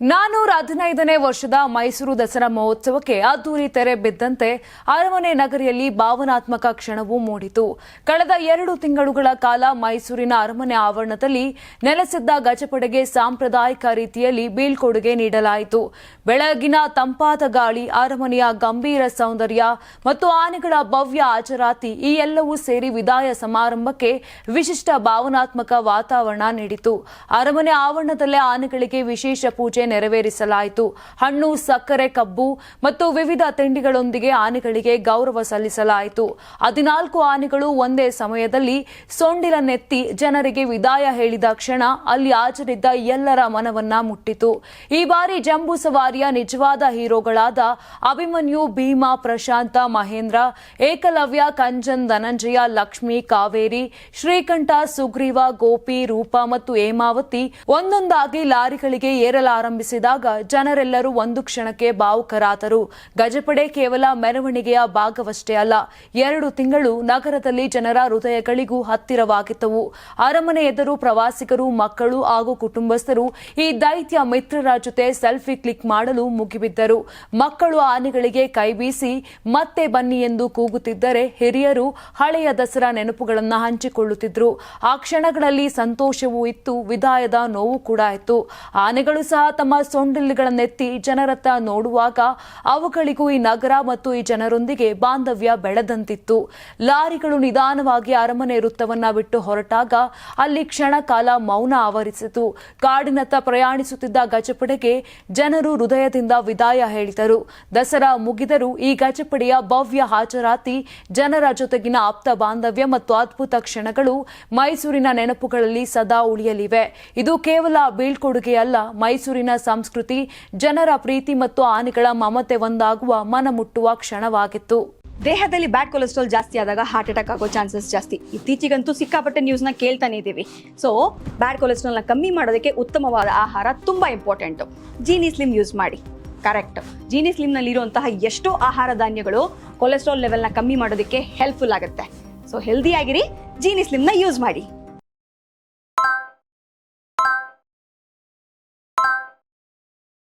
ನಾನೂರ ಹದಿನೈದನೇ ವರ್ಷದ ಮೈಸೂರು ದಸರಾ ಮಹೋತ್ಸವಕ್ಕೆ ಅದ್ದೂರಿ ತೆರೆ ಬಿದ್ದಂತೆ ಅರಮನೆ ನಗರಿಯಲ್ಲಿ ಭಾವನಾತ್ಮಕ ಕ್ಷಣವೂ ಮೂಡಿತು. ಕಳೆದ ಎರಡು ತಿಂಗಳುಗಳ ಕಾಲ ಮೈಸೂರಿನ ಅರಮನೆ ಆವರಣದಲ್ಲಿ ನೆಲೆಸಿದ್ದ ಗಜಪಡೆಗೆ ಸಾಂಪ್ರದಾಯಿಕ ರೀತಿಯಲ್ಲಿ ಬೀಳ್ಕೊಡುಗೆ ನೀಡಲಾಯಿತು. ಬೆಳಗಿನ ತಂಪಾದ ಗಾಳಿ, ಅರಮನೆಯ ಗಂಭೀರ ಸೌಂದರ್ಯ ಮತ್ತು ಆನೆಗಳ ಭವ್ಯ ಹಾಜರಾತಿ ಈ ಎಲ್ಲವೂ ಸೇರಿ ವಿದಾಯ ಸಮಾರಂಭಕ್ಕೆ ವಿಶಿಷ್ಟ ಭಾವನಾತ್ಮಕ ವಾತಾವರಣ ನೀಡಿತು. ಅರಮನೆ ಆವರಣದಲ್ಲೇ ಆನೆಗಳಿಗೆ ವಿಶೇಷ ಪೂಜೆ ನೆರವೇರಿಸಲಾಯಿತು. ಹಣ್ಣು, ಸಕ್ಕರೆ, ಕಬ್ಬು ಮತ್ತು ವಿವಿಧ ತಿಂಡಿಗಳೊಂದಿಗೆ ಆನೆಗಳಿಗೆ ಗೌರವ ಸಲ್ಲಿಸಲಾಯಿತು. ಹದಿನಾಲ್ಕು ಆನೆಗಳು ಒಂದೇ ಸಮಯದಲ್ಲಿ ಸೊಂಡಿಲನೆತ್ತಿ ಜನರಿಗೆ ವಿದಾಯ ಹೇಳಿದ ಕ್ಷಣ ಅಲ್ಲಿ ಹಾಜರಿದ್ದ ಎಲ್ಲರ ಮನವನ್ನ ಮುಟ್ಟಿತು. ಈ ಬಾರಿ ಜಂಬೂ ಸವಾರಿಯ ನಿಜವಾದ ಹೀರೋಗಳಾದ ಅಭಿಮನ್ಯು, ಭೀಮಾ, ಪ್ರಶಾಂತ, ಮಹೇಂದ್ರ, ಏಕಲವ್ಯ, ಕಂಜನ್, ಧನಂಜಯ, ಲಕ್ಷ್ಮಿ, ಕಾವೇರಿ, ಶ್ರೀಕಂಠ, ಸುಗ್ರೀವ, ಗೋಪಿ, ರೂಪ ಮತ್ತು ಹೇಮಾವತಿ ಒಂದೊಂದಾಗಿ ಲಾರಿಗಳಿಗೆ ಏರಲಾರಂಭಿಸಿದಾಗ ಜನರೆಲ್ಲರೂ ಒಂದು ಕ್ಷಣಕ್ಕೆ ಭಾವುಕರಾದರು. ಗಜಪಡೆ ಕೇವಲ ಮೆರವಣಿಗೆಯ ಭಾಗವಷ್ಟೇ ಅಲ್ಲ, ಎರಡು ತಿಂಗಳು ನಗರದಲ್ಲಿ ಜನರ ಹೃದಯಗಳಿಗೂ ಹತ್ತಿರವಾಗಿದ್ದವು. ಅರಮನೆ ಎದುರು ಪ್ರವಾಸಿಗರು, ಮಕ್ಕಳು ಹಾಗೂ ಕುಟುಂಬಸ್ಥರು ಈ ದೈತ್ಯ ಮಿತ್ರರ ಜೊತೆ ಸೆಲ್ಫಿ ಕ್ಲಿಕ್ ಮಾಡಲು ಮುಗಿಬಿದ್ದರು. ಮಕ್ಕಳು ಆನೆಗಳಿಗೆ ಕೈ ಬೀಸಿ, ಮತ್ತೆ ಬನ್ನಿ ಎಂದು ಕೂಗುತ್ತಿದ್ದರೆ ಹಿರಿಯರು ಹಳೆಯ ದಸರಾ ನೆನಪುಗಳನ್ನು ಹಂಚಿಕೊಳ್ಳುತ್ತಿದ್ರು. ಆ ಕ್ಷಣಗಳಲ್ಲಿ ಸಂತೋಷವೂ ಇತ್ತು, ವಿದಾಯದ ನೋವು ಕೂಡ ಇತ್ತು. ಆನೆಗಳು ಸಹ ಸೊಂಡಿಲುಗಳನ್ನೆತ್ತಿ ಜನರತ್ತ ನೋಡುವಾಗ ಅವುಗಳಿಗೂ ಈ ನಗರ ಮತ್ತು ಈ ಜನರೊಂದಿಗೆ ಬಾಂಧವ್ಯ ಬೆಳೆದಂತಿತ್ತು. ಲಾರಿಗಳು ನಿಧಾನವಾಗಿ ಅರಮನೆ ವೃತ್ತವನ್ನ ಬಿಟ್ಟು ಹೊರಟಾಗ ಅಲ್ಲಿ ಕ್ಷಣ ಕಾಲ ಮೌನ ಆವರಿಸಿತು. ಕಾಡಿನತ್ತ ಪ್ರಯಾಣಿಸುತ್ತಿದ್ದ ಗಜಪಡೆಗೆ ಜನರು ಹೃದಯದಿಂದ ವಿದಾಯ ಹೇಳಿದರು. ದಸರಾ ಮುಗಿದರೂ ಈ ಗಜಪಡೆಯ ಭವ್ಯ ಹಾಜರಾತಿ, ಜನರ ಜೊತೆಗಿನ ಆಪ್ತ ಬಾಂಧವ್ಯ ಮತ್ತು ಅದ್ಭುತ ಕ್ಷಣಗಳು ಮೈಸೂರಿನ ನೆನಪುಗಳಲ್ಲಿ ಸದಾ ಉಳಿಯಲಿವೆ. ಇದು ಕೇವಲ ಬೀಳ್ಕೊಡುಗೆಯಲ್ಲ, ಮೈಸೂರಿನ ಸಂಸ್ಕೃತಿ, ಜನರ ಪ್ರೀತಿ ಮತ್ತು ಆನೆಗಳ ಮಮತೆ ಒಂದಾಗುವ ಮನಮುಟ್ಟುವ ಕ್ಷಣವಾಗಿತ್ತು. ದೇಹದಲ್ಲಿ ಬ್ಯಾಡ್ ಕೊಲೆಸ್ಟ್ರಾಲ್ ಜಾಸ್ತಿ ಆದಾಗ ಹಾರ್ಟ್ ಅಟ್ಯಾಕ್ ಆಗೋ ಚಾನ್ಸಸ್ ಜಾಸ್ತಿ. ಇತ್ತೀಚೆಗಂತೂ ಸಿಕ್ಕಾಪಟ್ಟೆ ನ್ಯೂಸ್ನ ಕೇಳ್ತಾನೆ ಇದ್ದೀವಿ. ಸೊ ಬ್ಯಾಡ್ ಕೊಲೆಸ್ಟ್ರಾಲ್ನ ಕಮ್ಮಿ ಮಾಡೋದಕ್ಕೆ ಉತ್ತಮವಾದ ಆಹಾರ ತುಂಬ ಇಂಪಾರ್ಟೆಂಟು ಜೀನಿ ಸ್ಲಿಮ್ ಯೂಸ್ ಮಾಡಿ. ಕರೆಕ್ಟ್ ಜೀನಿ ಸ್ಲಿಮ್ನಲ್ಲಿರುವಂತಹ ಎಷ್ಟೋ ಆಹಾರ ಧಾನ್ಯಗಳು ಕೊಲೆಸ್ಟ್ರಾಲ್ ಲೆವೆಲ್ನ ಕಮ್ಮಿ ಮಾಡೋದಕ್ಕೆ ಹೆಲ್ಪ್ಫುಲ್ ಆಗುತ್ತೆ. ಸೊ ಹೆಲ್ದಿ ಆಗಿರಿ ಜೀನಿ ಸ್ಲಿಮ್ನ ಯೂಸ್ ಮಾಡಿ.